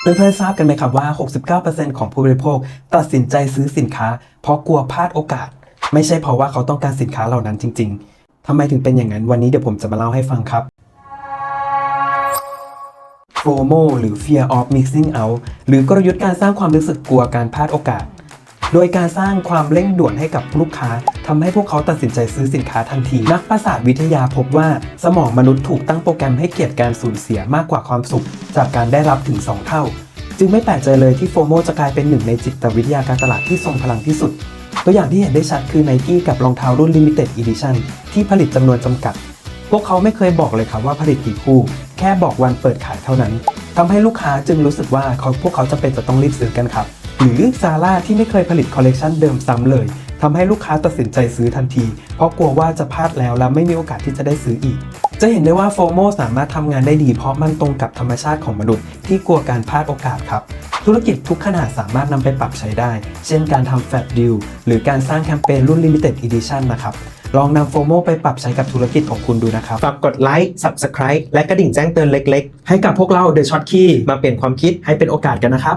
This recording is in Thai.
เพื่อนๆทราบกันไหมครับว่า 69%ของผู้บริโภคตัดสินใจซื้อสินค้า เพราะกลัวพลาดโอกาส ไม่ใช่เพราะว่าเขาต้องการสินค้าเหล่านั้นจริง ๆทำไมถึงเป็นอย่างนั้นวันนี้เดี๋ยวผมจะมาเล่าให้ฟังครับ FOMO หรือ Fear of Missing Out หรือกลยุทธ์การสร้างความรู้สึกกลัวการพลาดโอกาส โดยการสร้างความเร่งด่วนให้กับลูกค้าทำให้พวกเขาตัดสินใจซื้อสินค้าทันที นักประสาทวิทยาพบว่า สมองมนุษย์ถูกตั้งโปรแกรมให้เกลียดการสูญเสียมากกว่าความสุข จากการได้รับถึง 2 เท่า จึงไม่แปลกใจเลยที่โฟโมจะกลายเป็นหนึ่งในจิตวิทยาการตลาดที่ทรงพลังที่สุด ตัวอย่างที่เห็นได้ชัดคือไนกี้กับรองเท้ารุ่น Limited Edition ที่ผลิตจำนวนจำกัด พวกเขาไม่เคยบอกเลยครับว่าผลิตกี่คู่ แค่บอกวันเปิดขายเท่านั้นทำให้ลูกค้าจึงรู้สึกว่าเขาพวกเขาจะเป็นจะต้องรีบซื้อกันครับ หรือซาร่าที่ไม่เคยผลิตคอลเลกชันเดิมซ้ำเลยทำให้ลูกค้าตัดสินใจซื้อทันที เพราะกลัวว่าจะพลาดแล้วและไม่มีโอกาสที่จะได้ซื้ออีก จะเห็นได้ว่าโฟโมสามารถทำงานได้ดีเพราะมันตรงกับธรรมชาติของมนุษย์ที่กลัวการพลาดโอกาสครับ ธุรกิจทุกขนาดสามารถนำไปปรับใช้ได้ เช่นการทำแฟลชดิลหรือการสร้างแคมเปญรุ่น Limited Edition นะครับลองนำโฟโมไปปรับใช้กับธุรกิจของคุณดูนะครับ ฝากกดไลค์ Subscribe และกระดิ่งแจ้งเตือนเล็กๆ ให้กับพวกเรา The Shot Key มาเปลี่ยนความคิดให้เป็นโอกาสกันนะครับ